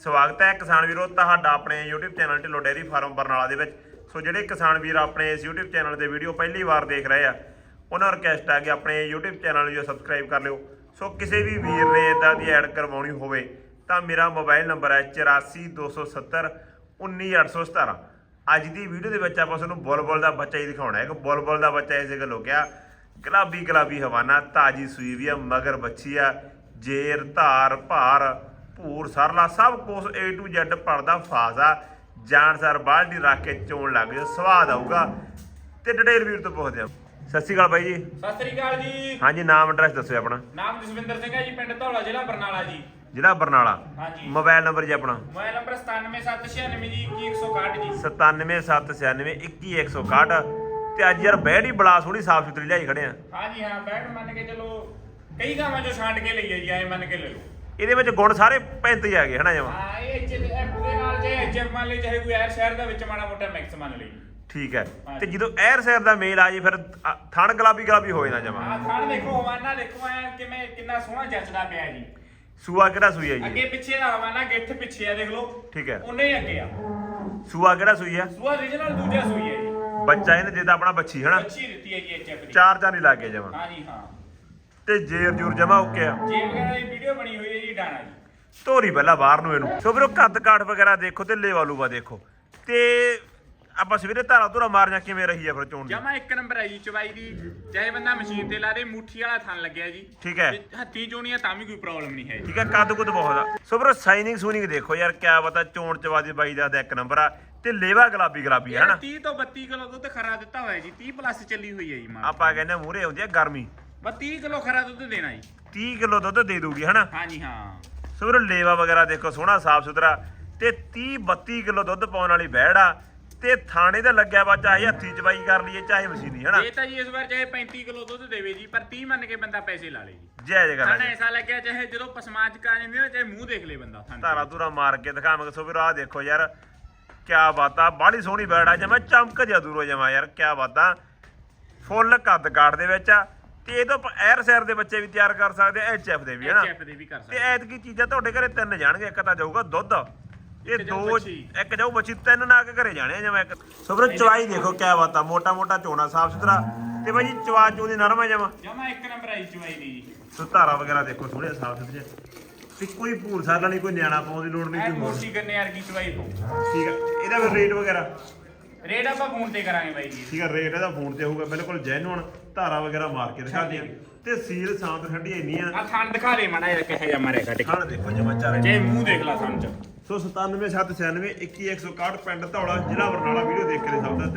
ਸਵਾਗਤ ਹੈ ਕਿਸਾਨ ਵੀਰੋ ਤੁਹਾਡਾ ਆਪਣੇ YouTube channel Dhillon dairy farm Barnala ਦੇ ਵਿੱਚ। ਸੋ ਜਿਹੜੇ ਕਿਸਾਨ ਵੀਰ ਆਪਣੇ ਇਸ YouTube ਚੈਨਲ ਦੇ ਵੀਡੀਓ ਪਹਿਲੀ ਵਾਰ ਦੇਖ ਰਹੇ ਆ, ਉਹਨਾਂ ਨੂੰ ਰਿਕਵੈਸਟ ਹੈ ਕਿ ਆਪਣੇ YouTube ਚੈਨਲ ਨੂੰ ਜੋ ਸਬਸਕ੍ਰਾਈਬ ਕਰ ਲਿਓ। ਸੋ ਕਿਸੇ ਵੀ ਵੀਰ ਨੇ ਇਦਾਂ ਦੀ ਐਡ ਕਰਵਾਉਣੀ ਹੋਵੇ, ਤਾਂ ਮੇਰਾ ਮੋਬਾਈਲ ਨੰਬਰ ਹੈ 8427 19817 ਅੱਜ ਦੀ ਵੀਡੀਓ ਦੇ ਵਿੱਚ ਆਪਾਂ ਤੁਹਾਨੂੰ ਬੁਲਬੁਲ ਦਾ ਬੱਚਾ ਹੀ ਦਿਖਾਉਣਾ ਹੈ। ਕਿ ਬੁਲਬੁਲ ਦਾ ਬੱਚਾ ਇਸੇ ਗੱਲ ਹੋ ਗਿਆ। ਗੁਲਾਬੀ ਗੁਲਾਬੀ ਹਵਾਨਾ, ਤਾਜੀ ਸੂਈ ਵੀ ਆ, ਮਗਰ ਬੱਚੀ ਆ, ਜੇਰ, ਧਾਰ, ਭਾਰ। ਭੂਰ ਸਰਲਾ ਸਭ ਕੁਝ A to Z ਪੜਦਾ ਫਾਜ਼ਾ। ਜਾਨਸਰ ਬਾਲਟੀ ਰੱਖ ਕੇ ਚੋਣ ਲੱਗ ਜਾ ਸਵਾਦ ਆਊਗਾ। ਤੇ ਡਡੇਰ ਵੀਰ ਤੋਂ ਪੁੱਛਦੇ ਆ ਸਤਿ ਸ਼੍ਰੀ ਅਕਾਲ ਬਾਈ ਜੀ। ਸਤਿ ਸ੍ਰੀ ਅਕਾਲ ਜੀ। ਹਾਂਜੀ ਨਾਮ ਐਡਰੈਸ ਦੱਸੋ ਆਪਣਾ। ਨਾਮ ਜਸਵਿੰਦਰ ਸਿੰਘ ਹੈ ਜੀ ਪਿੰਡ ਧੌਲਾ ਜ਼ਿਲ੍ਹਾ ਬਰਨਾਲਾ ਜੀ। ਜ਼ਿਲ੍ਹਾ ਬਰਨਾਲਾ। ਹਾਂਜੀ। ਮੋਬਾਈਲ ਨੰਬਰ ਜੀ ਆਪਣਾ। ਮੋਬਾਈਲ ਨੰਬਰ 97796 ਜੀ 2161 ਜੀ। 97796 21161 ਤੇ ਅੱਜ ਯਾਰ ਬੈੜ ਹੀ ਬੜਾ ਸੋਹਣੀ ਸਾਫ਼ ਸੁਥਰੀ ਲਿਆਈ ਖੜੇ ਆ। ਹਾਂਜੀ ਹਾਂ ਬੈਠ ਮੰਨ ਕੇ ਚਲੋ ਕਈ ਗਾਵਾਂ ਚੋਂ ਛਾਂਟ ਕੇ ਲਈ ਹੈ ਜੀ ਐ ਮੰਨ ਕੇ ਲੈ ਲਓ। ਇਹਦੇ ਵਿੱਚ ਗੁਣ ਸਾਰੇ 35 ਆ ਗਏ ਹਨਾ ਜਮਾ? ਹਾਂ ਇਹ ਐਚ ਦੇ ਨਾਲ ਜੇ ਐਚ ਮੰਨ ਲਈ ਚਾਹੇ ਕੋਈ ਐਰ ਸ਼ਹਿਰ ਦਾ ਵਿੱਚ ਮਾੜਾ ਮੋਟਾ ਮਿਕਸ ਮੰਨ ਲਈ। ਠੀਕ ਹੈ। ਤੇ ਜਦੋਂ ਐਰ ਸੈਰ ਦਾ ਮੇਲ ਆ ਜੀ ਫਿਰ ਅ, ਥਣ ਗੁਲਾਬੀ ਗੁਲਾਬੀ ਹੋਏ ਨਾ ਜਮਾ। ਆਹ ਥਾਣ ਦੇਖੋ ਹਵਾਨਾ ਦੇਖੋ ਐ ਕਿਵੇਂ ਕਿੰਨਾ ਸੋਹਣਾ ਜੱਚਦਾ ਪਿਆ ਜੀ। ਸੂਆ ਕਿਹੜਾ ਸੂਈ ਹੈ ਜੀ? ਅੱਗੇ ਪਿੱਛੇ ਦਾ ਹਵਾਨਾ ਗਿੱਠ ਪਿੱਛੇ ਆ ਦੇਖ ਲਓ। ਠੀਕ ਹੈ। ਉਹਨੇ ਹੀ ਅੱਗੇ ਆ। ਸੂਆ ਕਿਹੜਾ ਸੂਈ ਆ? ਸੂਆ ਰੀਜਨਲ ਦੂਜਾ ਸੂਈ ਹੈ ਜੀ। ਬੱਚਾ ਇਹਨੇ ਜਿਹਦਾ ਆਪਣਾ ਬੱਚੀ ਹਨਾ? ਅੱਛੀ ਦਿੱਤੀ ਹੈ ਜੀ ਐਚ ਐਫ ਦੀ ਚਾਰ ਚਾਰ ਨਹੀਂ ਲੱਗੇ ਜਮਾ। ਹਾਂਜੀ ਹਾਂ। ਤੇ ਜੇਰ ਜੂਰ ਜਮਾ ਓਕੇ ਆ। ਜੇ ਵਗੈਰਾ ਦੀ ਵੀਡੀਓ ਬਣੀ ਹੋਈ ਹੈ ਜੀ ਡਾਣਾ ਜੀ। ਧੋਰੀ ਪਹਿਲਾਂ ਬਾਹਰ ਨੂੰ ਇਹਨੂੰ। ਸੋ ਫਿਰ ਉਹ ਕੱਦ ਕਾਠ ਵਗੈਰਾ ਦੇਖੋ ਤੇ ਲੇਵਾ ਲੂਵਾ ਦੇਖੋ। ਤੇ ਆਪਾਂ ਸਵੇਰੇ ਧਾਰਾ ਧੁਰਾ ਮਾਰਨਾ ਕਿਵੇਂ ਰਹੀ ਆ ਫਿਰ ਚੋਣ ਦੀ? ਜਮਾ ਇੱਕ ਨੰਬਰ ਹੈ ਜੀ ਚਵਾਈ ਦੀ। ਚਾਹੇ ਬੰਦਾ ਮਸ਼ੀਨ ਤੇ ਲਾ ਦੇ ਮੁੱਠੀ ਵਾਲਾ ਥਣ ਲੱਗਿਆ ਜੀ। ਠੀਕ ਹੈ। ਤੇ ਹੱਥੀ ਚੋਣੀਆਂ ਤਾਂ ਵੀ ਕੋਈ ਪ੍ਰੋਬਲਮ ਨਹੀਂ ਹੈ ਜੀ। ਠੀਕ ਹੈ ਕੱਦ ਕੁੱਦ ਬਹੁਤ ਆ। ਸੋ ਫਿਰ ਸਾਈਨਿੰਗ ਸੂਨਿੰਗ ਦੇਖੋ ਯਾਰ ਕਿਆ ਪਤਾ ਚੋਣ ਚਵਾਦੀ ਬਾਈ ਦਾ ਤਾਂ ਇੱਕ ਨੰਬਰ ਆ। ਤੇ ਲੇਵਾ ਗੁਲਾਬੀ ਗੁਲਾਬੀ ਆ ਹਨਾ? 30 ਤੋਂ 32 ਕਿਲੋ ਦੁੱਧ ਖਰਾ ਦਿੱਤਾ ਹੋਇਆ ਜੀ 30 ਪਲੱਸ ਚੱਲੀ ਹੋਈ ਹੈ ਜੀ ਮਾਂ ਆਪਾਂ ਕਹਿੰਦੇ ਮੂਰੇ ਆਉਂਦੀ ਆ ਗਰਮੀ। 32 ਕਿਲੋ ਖਰਾ ਦੁੱਧ ਦੇਣਾ ਜੀ। 30 ਕਿਲੋ ਦੁੱਧ ਦੇ ਦੂਗੀ ਹਨਾ? ਹਾਂਜੀ ਹਾਂ। ਸੋ ਫਿਰ ਲੇਵਾ ਵਗੈਰਾ ਦੇਖੋ ਸੋਹਣਾ ਸਾਫ਼ ਸੁਥਰਾ। ਤੇ 30 32 ਕਿਲੋ ਦੁੱਧ ਪਾਉਣ ਵਾਲੀ ਬੈੜ ਆ। ਤੇ ਥਾਣੇ ਤੇ ਲੱਗਿਆ ਵਾ ਚਾਹੇ ਹੱਥੀ ਚਵਾਈ ਕਰ ਲਈਏ ਚਾਹੇ ਮਸ਼ੀਨੀ ਹਨਾ? ਇਹ ਤਾਂ ਜੀ ਇਸ ਵਾਰ ਚਾਹੇ 35 ਕਿਲੋ ਦੁੱਧ ਦੇਵੇ ਜੀ ਪਰ 30 ਮੰਨ ਕੇ ਬੰਦਾ ਪੈਸੇ ਲਾ ਲੇ ਜੀ। ਜੈ ਜੈ ਕਰ ਐਸਾ ਲੱਗਿਆ ਚਾਹੇ ਜਦੋਂ ਪਸਮਾਜ ਕਾ ਜਾਂਦੀ ਨਾ ਚਾਹੇ ਮੂੰਹ ਦੇਖ ਲੇ ਬੰਦਾ ਥਣ ਧਾਰਾ ਧੂਰਾ ਮਾਰ ਕੇ ਦਿਖਾਵਾਂਗੇ। ਸੋ ਫਿਰ ਆਹ ਦੇਖੋ ਯਾਰ ਕਿਆ ਬਾਤਾਂ। ਬਾਹਲੀ ਸੋਹਣੀ ਬੈੜ ਆ ਜਮਾ ਚਮਕ ਜਾ ਦੂਰੋ ਜਮਾ ਯਾਰ ਕਿਆ ਬਾਤਾਂ। ਫੁੱਲ ਕੱਦ ਕਾਠ ਦੇ ਵਿੱਚ ਆ। ਤੇ ਇਹ ਤੋਂ ਐਰ ਸੈਰ ਦੇ ਬੱਚੇ ਵੀ ਤਿਆਰ ਕਰ ਸਕਦੇ ਆ ਐਚ ਐਫ ਦੇ ਵੀ ਹਨਾ ਐਚ ਦੇ ਵੀ ਕਰ ਤੇ ਸਕਦੇ ਐਤਕੀ ਚੀਜ਼ਾਂ ਤੁਹਾਡੇ ਘਰੇ ਤਿੰਨ ਜਾਣਗੇ ਇੱਕ ਤਾਂ ਜਾਊਗਾ ਦੁੱਧ ਇਹ ਦੋ। ਇੱਕ ਜਾਊ ਬੱਚੀ ਤਿੰਨ ਨਾ ਕੇ ਘਰੇ ਜਾਣੇ ਆ ਜਿਵੇਂ ਇੱਕ। ਸੋ ਫਿਰ ਚਵਾਈ ਦੇਖੋ ਕਿਆ ਬਾਤਾਂ ਮੋਟਾ ਮੋਟਾ ਚੋਣਾ ਸਾਫ਼ ਸੁਥਰਾ। ਤੇ ਜੀ ਚਵਾ ਚੋ ਦੀ ਨਰਮ ਹੈ ਜਮਾ। ਜਮਾ ਇੱਕ ਨੰਬਰ ਆਈ ਚਵਾਈ ਦੀ ਜੀ। ਸੋ ਧਾਰਾ ਵਗੈਰਾ ਦੇਖੋ ਥੋੜੇ ਸਾਫ਼ ਸੁਥਰੇ। ਤੇ ਕੋਈ ਭੂਰ ਸਾਲਾ ਨਹੀਂ ਕੋਈ ਨਿਆਣਾ ਪਾਉਣ ਦੀ ਲੋੜ ਨਹੀਂ ਕੋਈ ਮੋਟੀ ਗੰਨੇ ਵਰਗੀ ਚਵਾਈ ਤੋਂ। ਠੀਕ ਹੈ ਇਹਦਾ ਫਿਰ ਰੇਟ ਵਗੈਰਾ। ਰੇਟ ਆਪਾਂ ਫੋਨ ਤੇ ਕਰਾਂਗੇ ਬਾਈ ਜੀ। ਠੀਕ ਹੈ ਰੇਟ ਇਹਦਾ ਫੋਨ ਤੇ ਹੋਊਗਾ ਬਿਲਕੁਲ ਜੈਨੂਨ ਧਾਰਾ ਵਗੈਰਾ ਮਾਰ ਕੇ ਦਿਖਾ ਦਿਆਂ ਤੇ ਸੀਲ ਸਾਂਤ ਠੰਡੀ ਇੰਨੀ ਆ ਆ ਥਣ ਦਿਖਾ ਦੇ ਮਣਾ ਇਹ ਕਿਹੋ ਜਿਹਾ ਮਾਰਿਆ ਕੱਟ ਖਾਣ ਦੇਖੋ ਜਮਾ ਚਾਰੇ ਜੇ ਮੂੰਹ ਦੇਖ ਲਾ ਥਣ ਚ। ਸੋ 97796 21161 ਪਿੰਡ ਧੌਲਾ ਜ਼ਿਲ੍ਹਾ ਬਰਨਾਲਾ ਵੀਡੀਓ ਦੇਖ ਕੇ ਸਭ ਦਾ